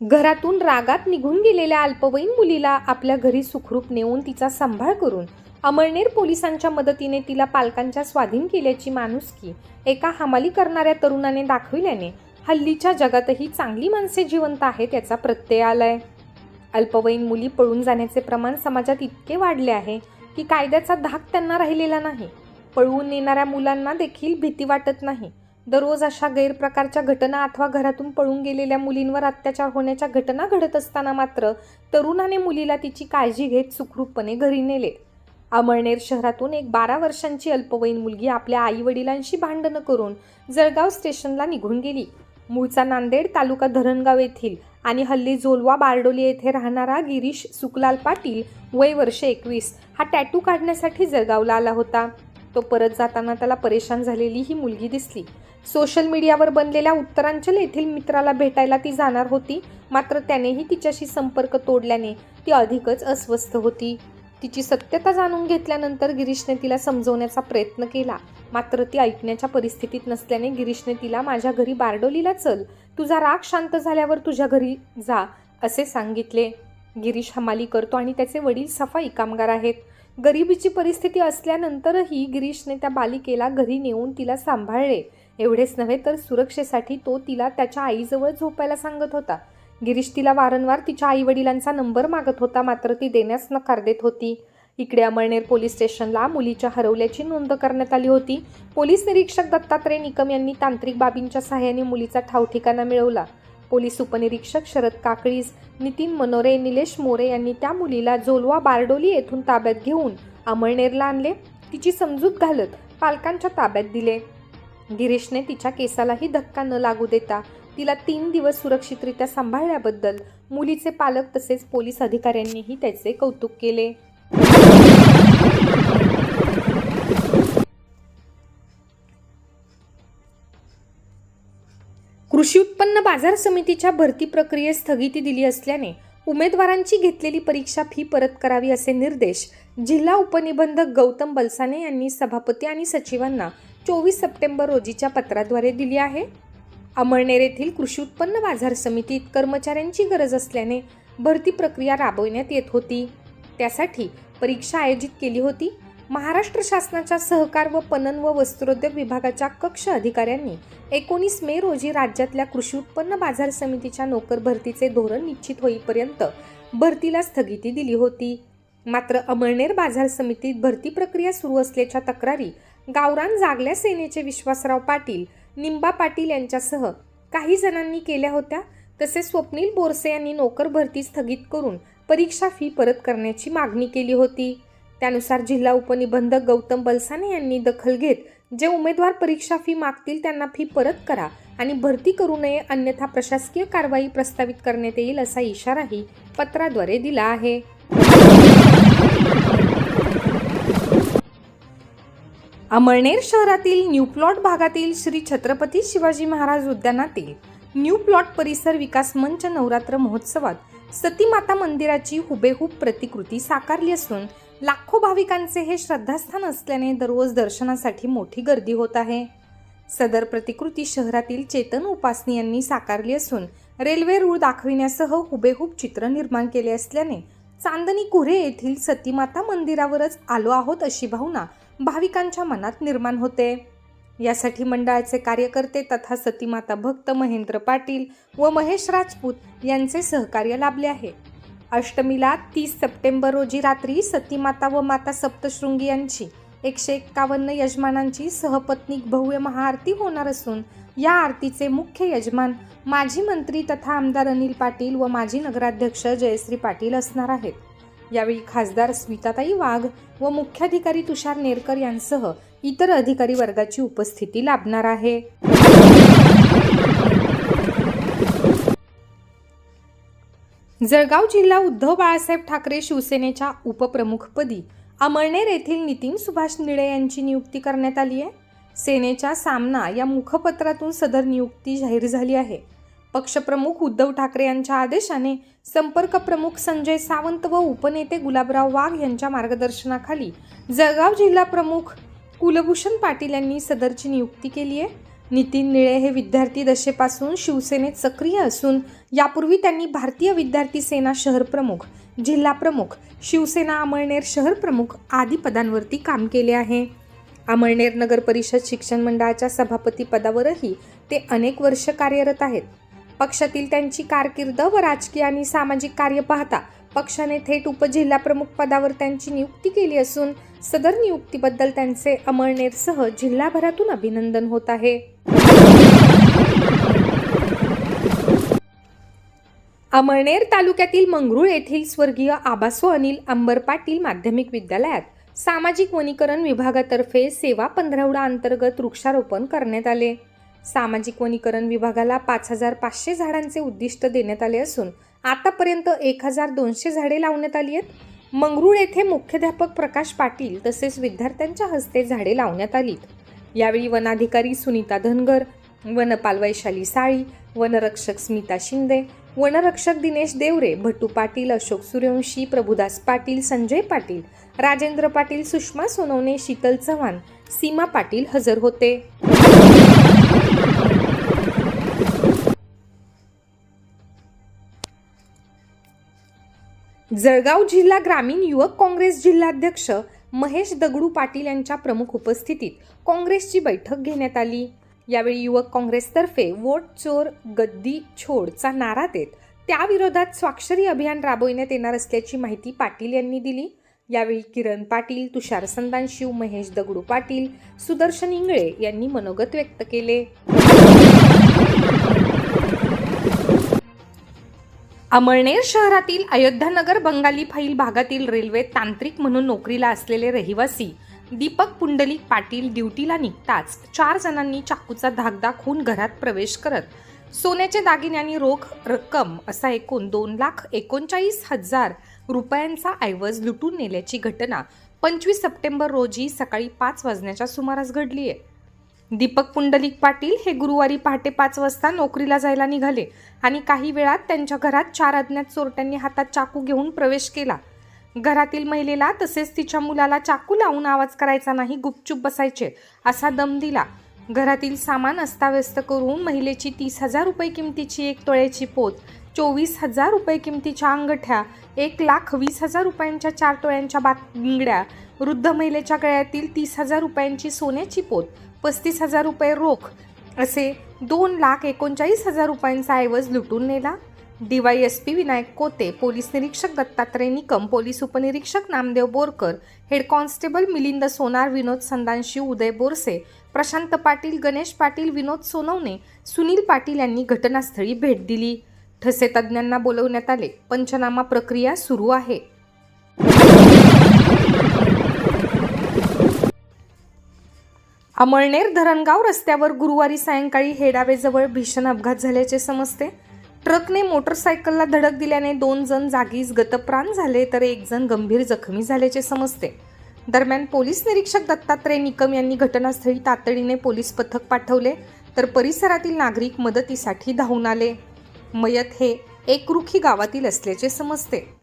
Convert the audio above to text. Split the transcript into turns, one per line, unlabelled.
घरातून रागात निघून गेलेल्या अल्पवयीन मुलीला आपल्या घरी सुखरूप नेऊन तिचा सांभाळ करून अमळनेर पोलिसांच्या मदतीने तिला पालकांच्या स्वाधीन केल्याची माणुसकी एका हमाली करणाऱ्या तरुणाने दाखविल्याने हल्लीच्या जगातही चांगली माणसे जिवंत आहेत याचा प्रत्यय आलाय. अल्पवयीन मुली पळून जाण्याचे प्रमाण समाजात इतके वाढले आहे की कायद्याचा धाक त्यांना राहिलेला नाही. पळवून नेणाऱ्या मुलांना देखील भीती वाटत नाही. दररोज अशा गैरप्रकारच्या घटना अथवा घरातून पळून गेलेल्या मुलींवर अत्याचार होण्याच्या घटना घडत असताना मात्र तरुणाने मुलीला तिची काळजी घेत सुखरूपपणे घरी नेले. अमळनेर शहरातून एक बारा वर्षांची अल्पवयीन मुलगी आपल्या आईवडिलांशी भांडणं करून जळगाव स्टेशनला निघून गेली. मूळचा नांदेड तालुका धरणगाव येथील आणि हल्ली जोलवा बारडोली येथे राहणारा गिरीश सुकलाल पाटील वय वर्ष एकवीस हा टॅटू काढण्यासाठी जळगावला आला होता. तो परत जाताना त्याला परेशान झालेली ही मुलगी दिसली. सोशल मीडियावर बनलेल्या उत्तरांचल येथील मित्राला भेटायला ती जाणार होती. मात्र त्यानेही तिच्याशी संपर्क तोडल्याने ती अधिकच अस्वस्थ होती. तिची सत्यता जाणून घेतल्यानंतर गिरीशने तिला समजवण्याचा प्रयत्न केला. मात्र ती ऐकण्याच्या परिस्थितीत नसल्याने गिरीशने तिला माझ्या घरी बारडोलीला चल. तुझा राग शांत झाल्यावर तुझ्या घरी जा असे सांगितले. गिरीश हमाली करतो आणि त्याचे वडील सफाई कामगार आहेत. गरिबीची परिस्थिती असल्यानंतरही गिरीशने त्या बालिकेला घरी नेऊन तिला सांभाळले. एवढेच नव्हे तर सुरक्षेसाठी तो तिला त्याच्या आईजवळ झोपायला सांगत होता. गिरीश तिला वारंवार तिच्या आईवडिलांचा नंबर मागत होता मात्र ती देण्यास नकार देत होती. इकडे अमळनेर पोलीस स्टेशनला मुलीच्या हरवल्याची नोंद करण्यात आली होती. पोलीस निरीक्षक दत्तात्रय निकम यांनी तांत्रिक बाबींच्या सहाय्याने मुलीचा ठावठिकाणा मिळवला. पोलीस उपनिरीक्षक शरद काकळीज नितीन मनोरे निलेश मोरे यांनी त्या मुलीला जोलवा बारडोली येथून ताब्यात घेऊन अमळनेरला आणले. तिची समजूत घालत पालकांच्या ताब्यात दिले. गिरीशने तिच्या केसालाही धक्का न लागू देता तिला तीन दिवस सुरक्षितरित्या सांभाळल्याबद्दल मुलीचे पालक तसेच पोलीस अधिकाऱ्यांनीही त्याचे कौतुक केले. कृषी उत्पन्न बाजार समितीच्या भरती प्रक्रियेस स्थगिती दिली असल्याने उमेदवारांची घेतलेली परीक्षा फी परत करावी असे निर्देश जिल्हा उपनिबंधक गौतम बलसाने यांनी सभापती आणि सचिवांना चोवीस सप्टेंबर रोजीच्या पत्राद्वारे दिली आहे. अमळनेर येथील कृषी उत्पन्न बाजार समितीत कर्मचाऱ्यांची गरज असल्याने भरती प्रक्रिया राबविण्यात येत होती. त्यासाठी परीक्षा आयोजित केली होती. महाराष्ट्र शासनाच्या सहकार व पणन व वस्त्रोद्योग विभागाच्या कक्ष अधिकाऱ्यांनी एकोणीस मे रोजी राज्यातल्या कृषी उत्पन्न बाजार समितीच्या नोकर भरतीचे धोरण निश्चित होईपर्यंत भरतीला स्थगिती दिली होती. मात्र अमळनेर बाजार समितीत भरती प्रक्रिया सुरू असल्याच्या तक्रारी गावरान जागल्या सेनेचे विश्वासराव पाटील निंबा पाटील यांच्यासह काही जणांनी केल्या होत्या. तसेच स्वप्नील बोरसे यांनी नोकर भरती स्थगित करून परीक्षा फी परत करण्याची मागणी केली होती. त्यानुसार जिल्हा उपनिबंधक गौतम बलसाने यांनी दखल घेत जे उमेदवार परीक्षा फी मागतील त्यांना फी परत करा आणि भरती करू नये अन्यथा प्रशासकीय कारवाई प्रस्तावित करण्यात येईल असा इशाराही पत्राद्वारे दिला आहे. अमळनेर शहरातील न्यू प्लॉट भागातील श्री छत्रपती शिवाजी महाराज उद्यानातील न्यू प्लॉट परिसर विकास मंच नवरात्र महोत्सवात सतीमाता मंदिराची हुबेहूब प्रतिकृती साकारली असून लाखो भाविकांचे हे श्रद्धास्थान असल्याने दररोज दर्शनासाठी मोठी गर्दी होत आहे. सदर प्रतिकृती शहरातील चेतन उपासनी यांनी साकारली असून रेल्वे रूळ दाखविण्यासह हुबेहूब चित्र निर्माण केले असल्याने चांदणी कुरे येथील सतीमाता मंदिरावरच आलो आहोत अशी भावना भाविकांच्या मनात निर्माण होते. यासाठी मंडळाचे कार्यकर्ते तथा सतीमाता भक्त महेंद्र पाटील व महेश राजपूत यांचे सहकार्य लाभले आहे. अष्टमीला तीस सप्टेंबर रोजी रात्री सतीमाता व माता सप्तशृंगी यांची एकशे एक्कावन्न यजमानांची सहपत्नीक भव्य महाआरती होणार असून या आरतीचे मुख्य यजमान माजी मंत्री तथा आमदार अनिल पाटील व माजी नगराध्यक्ष जयश्री पाटील असणार आहेत. यावेळी खासदार स्मिताताई वाघ व मुख्याधिकारी तुषार नेरकर यांसह इतर अधिकारी वर्गाची उपस्थिती लाभणार आहे. जळगाव जिल्हा उद्धव बाळासाहेब ठाकरे शिवसेनेच्या उपप्रमुखपदी अमळनेर येथील नितीन सुभाष निळे यांची नियुक्ती करण्यात आली आहे. सेनेच्या सामना या मुखपत्रातून सदर नियुक्ती जाहीर झाली आहे. पक्षप्रमुख उद्धव ठाकरे यांच्या आदेशाने संपर्क प्रमुख संजय सावंत व उपनेते गुलाबराव वाघ यांच्या मार्गदर्शनाखाली जळगाव जिल्हा प्रमुख कुलभूषण पाटील यांनी सदरची नियुक्ती केली आहे. नितीन निळे हे विद्यार्थी दशेपासून शिवसेनेत सक्रिय असून यापूर्वी त्यांनी भारतीय विद्यार्थी सेना शहर प्रमुख जिल्हा प्रमुख शिवसेना अमळनेर शहर प्रमुख आदी पदांवरती काम केले आहे. अमळनेर नगर परिषद शिक्षण मंडळाच्या सभापती पदावरही ते अनेक वर्ष कार्यरत आहेत. पक्षातील त्यांची कारकीर्द व राजकीय आणि सामाजिक कार्य पाहता पक्षाने थेट उपजिल्हा प्रमुख पदावर त्यांची नियुक्ती केली असून सदर नियुक्तीबद्दल त्यांचे अमळनेरसह जिल्हाभरातून अभिनंदन होत आहे. अमळनेर तालुक्यातील मंगरुळ येथील स्वर्गीय आबासो अनिल अंबर पाटील माध्यमिक विद्यालयात सामाजिक वनीकरण विभागातर्फे सेवा पंधरवडा अंतर्गत वृक्षारोपण करण्यात आले. सामाजिक वनीकरण विभागाला पाच हजार पाचशे झाडांचे उद्दिष्ट देण्यात आले असून आतापर्यंत एक हजार दोनशे झाडे लावण्यात आली आहेत. मंगरूळ येथे मुख्याध्यापक प्रकाश पाटील तसेच विद्यार्थ्यांच्या हस्ते झाडे लावण्यात आलीत यावेळी वनाधिकारी सुनीता धनगर वनपाल वैशाली साळी वनरक्षक स्मिता शिंदे वनरक्षक दिनेश देवरे भट्टू पाटील अशोक सूर्यवंशी प्रभुदास पाटील संजय पाटील राजेंद्र पाटील सुषमा सोनवणे शीतल चव्हाण सीमा पाटील हजर होते. जळगाव जिल्हा ग्रामीण युवक काँग्रेस जिल्हाध्यक्ष महेश दगडू पाटील यांच्या प्रमुख उपस्थितीत काँग्रेसची बैठक घेण्यात आली. यावेळी युवक काँग्रेसतर्फे वोट चोर गद्दी छोडचा नारा देत त्याविरोधात स्वाक्षरी अभियान राबविण्यात येणार असल्याची माहिती पाटील यांनी दिली. यावेळी किरण पाटील तुषार संदानशिव महेश दगडू पाटील सुदर्शन इंगळे यांनी मनोगत व्यक्त केले. अमळनेर शहरातील अयोध्यानगर बंगाली फाईल भागातील रेल्वे तांत्रिक म्हणून नोकरीला असलेले रहिवासी दीपक पुंडलिक पाटील ड्युटीला निघताच चार जणांनी चाकूचा धाक दाखवून घरात प्रवेश करत सोन्याचे दागिने आणि रोख रक्कम असा एकूण दोन लाख एकोणचाळीस हजार रुपयांचा ऐवज लुटून नेल्याची घटना पंचवीस सप्टेंबर रोजी सकाळी पाच वाजण्याच्या सुमारास घडली आहे. दीपक पुंडलिक पाटील हे गुरुवारी पहाटे पाच वाजता नोकरीला जायला निघाले आणि काही वेळात त्यांच्या घरात चार अज्ञात चोरट्यांनी हातात चाकू घेऊन प्रवेश केला. घरातील महिलेला तसेच तिच्या मुलाला चाकू लावून आवाज करायचा नाही गुपचूप बसायचे असा दम दिला. घरातील सामान अस्ताव्यस्त करून महिलेची तीस हजार रुपये किमतीची एक तोळ्याची पोत चोवीस हजार रुपये किमतीच्या अंगठ्या एक लाख वीस हजार रुपयांच्या चार तोळ्यांच्या बांगड्या वृद्ध महिलेच्या गळ्यातील तीस हजार रुपयांची सोन्याची पोत पस्तीस हजार रुपये रोख असे दोन लाख एकोणचाळीस हजार रुपयांचा ऐवज लुटून नेला. डीवायएसपी विनायक कोते पोलीस निरीक्षक दत्तात्रय निकम पोलीस उपनिरीक्षक नामदेव बोरकर हेड कॉन्स्टेबल मिलिंद सोनार विनोद संदांशी उदय बोरसे प्रशांत पाटील गणेश पाटील विनोद सोनवणे सुनील पाटील यांनी घटनास्थळी भेट दिली. ठसे तज्ज्ञांना बोलवण्यात आले. पंचनामा प्रक्रिया सुरू आहे. अमळनेर धरणगाव रस्त्यावर गुरुवारी सायंकाळी हेडावेजवळ भीषण अपघात झाल्याचे समजते. ट्रकने मोटरसायकलला धडक दिल्याने दोन जण जागीच गतप्राण झाले तर एक जण गंभीर जखमी झाल्याचे समजते. दरम्यान पोलीस निरीक्षक दत्तात्रय निकम यांनी घटनास्थळी तातडीने पोलीस पथक पाठवले तर परिसरातील नागरिक मदतीसाठी धावून आले. मयत हे एकरुखी गावातील असल्याचे समजते.